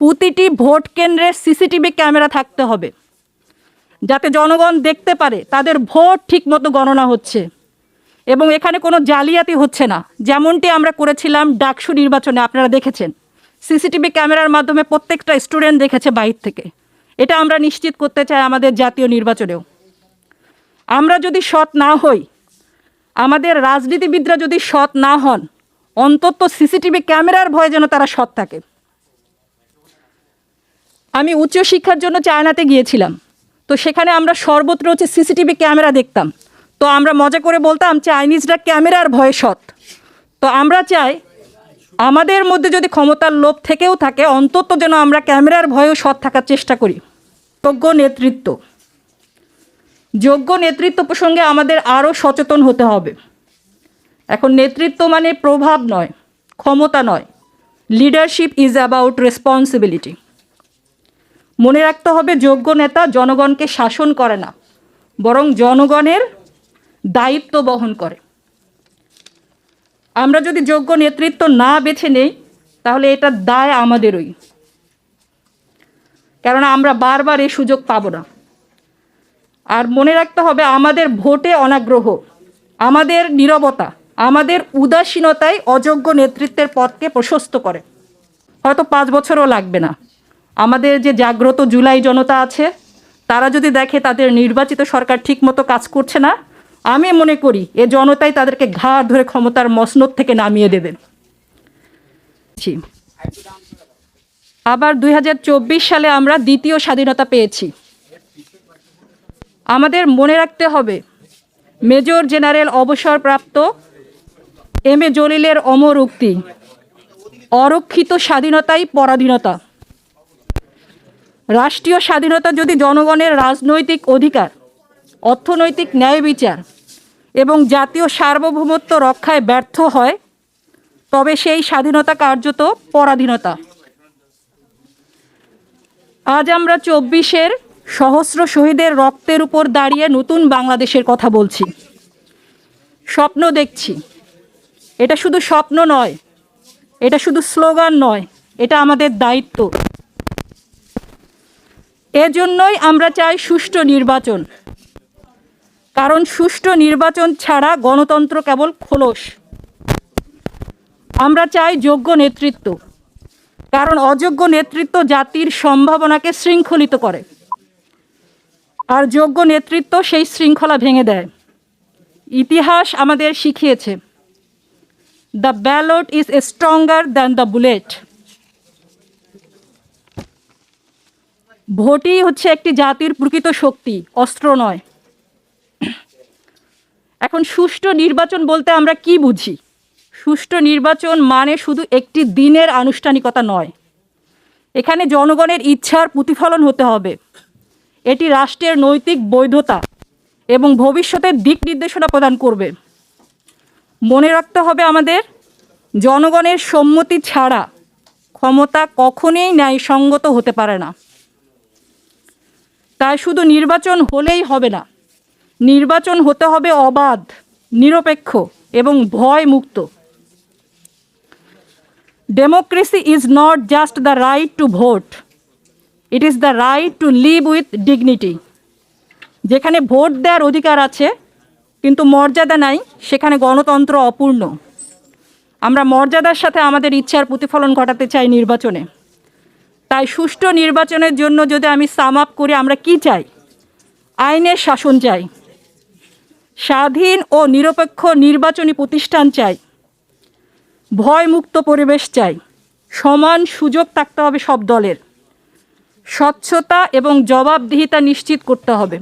প্রতিটি ভোট কেন্দ্রে CCTV camera থাকতে হবে। যাতে জনগণ দেখতে পারে তাদের ভোট ঠিকমতো গণনা হচ্ছে। এবং এখানে কোনো জালিয়াতি হচ্ছে না। যেমনটি আমরা করেছিলাম ডাকসু নির্বাচনে, আপনারা দেখেছেন। সিসিটিভি ক্যামেরার মাধ্যমে প্রত্যেকটা স্টুডেন্ট দেখেছে বাইর থেকে। এটা আমরা নিশ্চিত করতে চাই আমাদের জাতীয় নির্বাচনেও। আমরা যদি সৎ না হই, আমাদের রাজনীতিবিদরা যদি সৎ না হন, অন্তত সিসিটিভি ক্যামেরার ভয়ে যেন তারা সৎ থাকে। আমি উচ্চশিক্ষার জন্য চায়নাতে গিয়েছিলাম। তো সেখানে আমরা সর্বত্র হচ্ছে সিসিটিভি ক্যামেরা দেখতাম। তো আমরা মজা করে বলতাম, চাইনিজরা ক্যামেরার ভয়ে সৎ। তো আমরা চাই আমাদের মধ্যে যদি ক্ষমতার লোভ থেকেও থাকে, অন্তত যেন আমরা ক্যামেরার ভয়েও সৎ থাকার চেষ্টা করি। যোগ্য নেতৃত্ব। যোগ্য নেতৃত্ব প্রসঙ্গে আমাদের আরও সচেতন হতে হবে। এখন নেতৃত্ব মানে প্রভাব নয়, ক্ষমতা নয়। লিডারশিপ ইজ অ্যাবাউট রেসপন্সিবিলিটি মনে রাখতে হবে, যোগ্য নেতা জনগণকে শাসন করে না, বরং জনগণের দায়িত্ব বহন করে। আমরা যদি যোগ্য নেতৃত্ব না বেছে নেই, তাহলে এটা দায় আমাদেরই। কেননা আমরা বারবার এই সুযোগ পাবো না। আর মনে রাখতে হবে, আমাদের ভোটে অনাগ্রহ, আমাদের নীরবতা, আমাদের উদাসীনতাই অযোগ্য নেতৃত্বের পথকে প্রশস্ত করে। হয়তো পাঁচ বছরও লাগবে না। আমাদের যে জাগ্রত জুলাই জনতা আছে, তারা যদি দেখে তাদের নির্বাচিত সরকার ঠিকমতো কাজ করছে না, আমি মনে করি এ জনতাই তাদেরকে ঘাড় ধরে ক্ষমতার মসনদ থেকে নামিয়ে দেবে জি। আবার দু হাজার চব্বিশ সালে আমরা দ্বিতীয় স্বাধীনতা পেয়েছি আমাদের মনে রাখতে হবে, মেজর জেনারেল অবসরপ্রাপ্ত এম এ জলিলের অমর উক্তি, অরক্ষিত স্বাধীনতাই পরাধীনতা রাষ্ট্রীয় স্বাধীনতা যদি জনগণের রাজনৈতিক অধিকার, অর্থনৈতিক ন্যায় বিচার এবং জাতীয় সার্বভৌমত্ব রক্ষায় ব্যর্থ হয়, তবে সেই স্বাধীনতা কার্যত পরাধীনতা। আজ আমরা চব্বিশের সহস্র শহীদের রক্তের উপর দাঁড়িয়ে নতুন বাংলাদেশের কথা বলছি। স্বপ্ন দেখছি। এটা শুধু স্বপ্ন নয়, এটা শুধু স্লোগান নয়, এটা আমাদের দায়িত্ব। এজন্যই আমরা চাই সুষ্ঠু নির্বাচন। কারণ সুষ্ঠু নির্বাচন ছাড়া গণতন্ত্র কেবল খোলস। আমরা চাই যোগ্য নেতৃত্ব। কারণ অযোগ্য নেতৃত্ব জাতির সম্ভাবনাকে শৃঙ্খলিত করে। আর যোগ্য নেতৃত্ব সেই শৃঙ্খলা ভেঙে দেয়। ইতিহাস আমাদের শিখিয়েছে the ballot is stronger than the bullet ভোটই হচ্ছে একটি জাতির প্রকৃত শক্তি, অস্ত্র নয়। এখন সুষ্ঠু নির্বাচন বলতে আমরা কি বুঝি? সুষ্ঠু নির্বাচন মানে শুধু একটি দিনের আনুষ্ঠানিকতা নয়। এখানে জনগণের ইচ্ছার প্রতিফলন হতে হবে। এটি রাষ্ট্রের নৈতিক বৈধতা এবং ভবিষ্যতের দিক নির্দেশনা প্রদান করবে। মনে রাখতে হবে আমাদের, জনগণের সম্মতি ছাড়া ক্ষমতা কখনোই ন্যায়সঙ্গত হতে পারে না। তাই শুধু নির্বাচন হলেই হবে না। নির্বাচন হতে হবে অবাধ, নিরপেক্ষ এবং ভয় মুক্ত democracy is not just the right to vote it is the right to live with dignity যেখানে ভোট দেওয়ার অধিকার আছে, কিন্তু মর্যাদা নাই, সেখানে গণতন্ত্র অপূর্ণ। আমরা মর্যাদার সাথে আমাদের ইচ্ছার প্রতিফলন ঘটাতে চাই নির্বাচনে। তাই সুষ্ঠু নির্বাচনের জন্য যদি আমি সাম আপ করি, আমরা কি চাই? আইনের শাসন চাই। স্বাধীন ও নিরপেক্ষ নির্বাচনী প্রতিষ্ঠান চাই। ভয়মুক্ত পরিবেশ চাই। সমান সুযোগ থাকতে হবে সব দলের। স্বচ্ছতা এবং জবাবদিহিতা নিশ্চিত করতে হবে।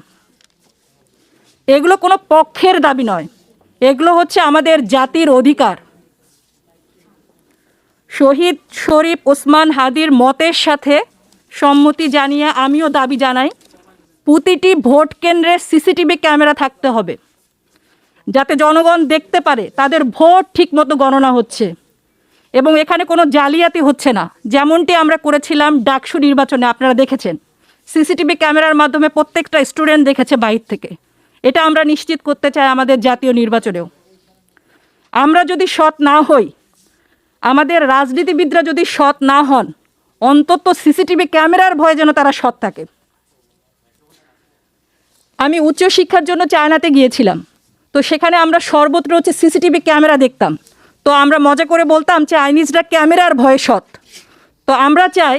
এগুলো কোনো পক্ষের দাবি নয়। এগুলো হচ্ছে আমাদের জাতির অধিকার। শহীদ শরীফ ওসমান হাদির মতের সাথে সম্মতি জানিয়ে আমিও দাবি জানাই, প্রতিটি ভোট কেন্দ্রে সিসিটিভি ক্যামেরা থাকতে হবে। যাতে জনগণ দেখতে পারে তাদের ভোট ঠিকমতো গণনা হচ্ছে এবং এখানে কোনো জালিয়াতি হচ্ছে না। যেমনটি আমরা করেছিলাম ডাকসু নির্বাচনে, আপনারা দেখেছেন। সিসিটিভি ক্যামেরার মাধ্যমে প্রত্যেকটা স্টুডেন্ট দেখেছে বাইর থেকে। এটা আমরা নিশ্চিত করতে চাই আমাদের জাতীয় নির্বাচনেও। আমরা যদি সৎ না হই আমাদের রাজনীতিবিদরা যদি সৎ না হন, অন্তত সিসিটিভি ক্যামেরার ভয়ে যেন তারা সৎ থাকে। আমি উচ্চশিক্ষার জন্য চায়নাতে গিয়েছিলাম। তো সেখানে আমরা সর্বত্র হচ্ছে সিসিটিভি ক্যামেরা দেখতাম। তো আমরা মজা করে বলতাম, চাইনিজরা ক্যামেরার ভয়ে সৎ। তো আমরা চাই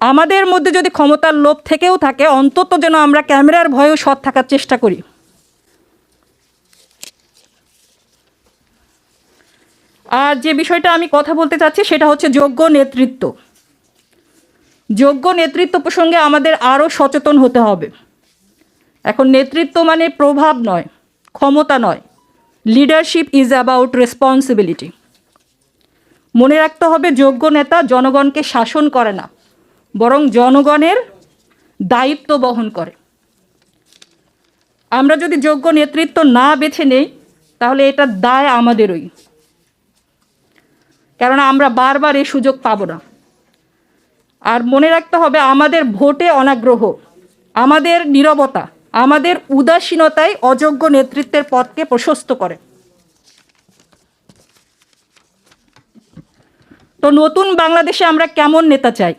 আমাদের মধ্যে যদি ক্ষমতার লোভ থেকেও থাকে, অন্তত যেন আমরা ক্যামেরার ভয়েও সৎ থাকার চেষ্টা করি। আর যে বিষয়টা আমি কথা বলতে চাচ্ছি সেটা হচ্ছে যোগ্য নেতৃত্ব। যোগ্য নেতৃত্ব প্রসঙ্গে আমাদের আরও সচেতন হতে হবে। এখন নেতৃত্ব মানে প্রভাব নয়, ক্ষমতা নয়। লিডারশিপ ইজ অ্যাবাউট রেসপন্সিবিলিটি মনে রাখতে হবে যোগ্য নেতা জনগণকে শাসন করে না, বরং জনগণের দায়িত্ব বহন করে। আমরা যদি যোগ্য নেতৃত্ব না বেছে নেই, তাহলে এটা দায় আমাদেরই। কেননা আমরা বারবার এই সুযোগ পাব না। আর মনে রাখতে হবে, আমাদের ভোটে অনাগ্রহ, আমাদের নীরবতা, আমাদের উদাসীনতাই অযোগ্য নেতৃত্বের পথকে প্রশস্ত করে। তো নতুন বাংলাদেশে আমরা কেমন নেতা চাই?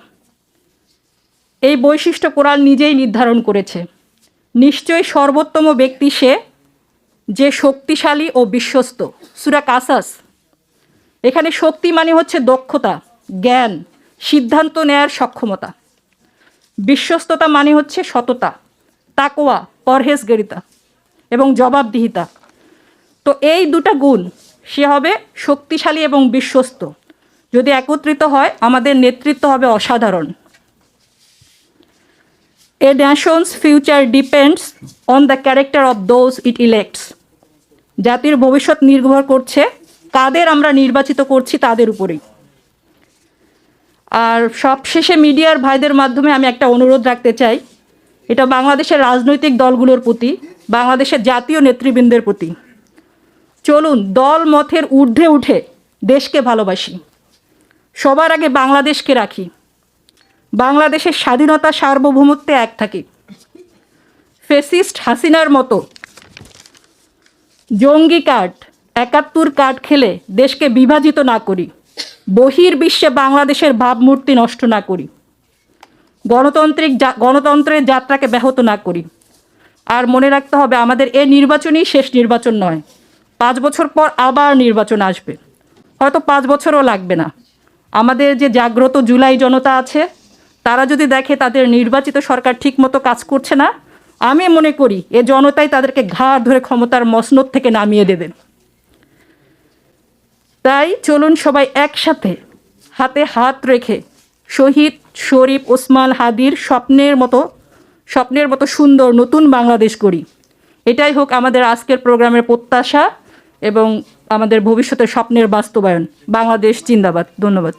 এই বৈশিষ্ট্য কোরআন নিজেই নির্ধারণ করেছে। নিশ্চয়ই সর্বোত্তম ব্যক্তি সে যে শক্তিশালী ও বিশ্বস্ত। সুরা কাসাস এখানে শক্তি মানে হচ্ছে দক্ষতা, জ্ঞান, সিদ্ধান্ত নেয়ার সক্ষমতা। বিশ্বস্ততা মানে হচ্ছে সততা তাকোয়া পরহেজগারিতা এবং জবাবদিহিতা। তো এই দুটা গুণ, সে হবে শক্তিশালী এবং বিশ্বস্ত। যদি একত্রিত হয়, আমাদের নেতৃত্ব হবে অসাধারণ। A nation's future depends on the character of those it elects জাতির ভবিষ্যৎ নির্ভর করছে কাদের আমরা নির্বাচিত করছি তাদের উপরেই। আর সবশেষে মিডিয়ার ভাইদের মাধ্যমে আমি একটা অনুরোধ রাখতে চাই, এটা বাংলাদেশের রাজনৈতিক দলগুলোর প্রতি, বাংলাদেশের জাতীয় নেতৃবৃন্দের প্রতি। চলুন, দল মথের ঊর্ধ্বে উঠে দেশকে ভালোবাসি। সবার আগে বাংলাদেশকে রাখি। বাংলাদেশের স্বাধীনতা সার্বভৌমত্বে এক থাকি। ফেসিস্ট হাসিনার মতো জঙ্গি কার্ড একাত্তর কার্ড খেলে দেশকে বিভাজিত না করি, বহির্বিশ্বে বাংলাদেশের ভাবমূর্তি নষ্ট না করি, গণতান্ত্রিক গণতন্ত্রের যাত্রাকে ব্যাহত না করি। আর মনে রাখতে হবে, আমাদের এ নির্বাচনই শেষ নির্বাচন নয়, পাঁচ বছর পর আবার নির্বাচন আসবে। হয়তো পাঁচ বছরও লাগবে না। আমাদের যে জাগ্রত জুলাই জনতা আছে, তারা যদি দেখে তাদের নির্বাচিত সরকার ঠিকমতো কাজ করছে না, আমি মনে করি এ জনতাই তাদেরকে ঘাড় ধরে ক্ষমতার মসনদ থেকে নামিয়ে দেবে। তাই চলুন সবাই একসাথে হাতে হাত রেখে শহীদ শরীফ ওসমান হাদির স্বপ্নের মতো স্বপ্নের মতো সুন্দর নতুন বাংলাদেশ করি এটাই হোক আমাদের আজকের প্রোগ্রামের প্রত্যাশা এবং আমাদের ভবিষ্যতের স্বপ্নের বাস্তবায়ন। বাংলাদেশ জিন্দাবাদ। ধন্যবাদ।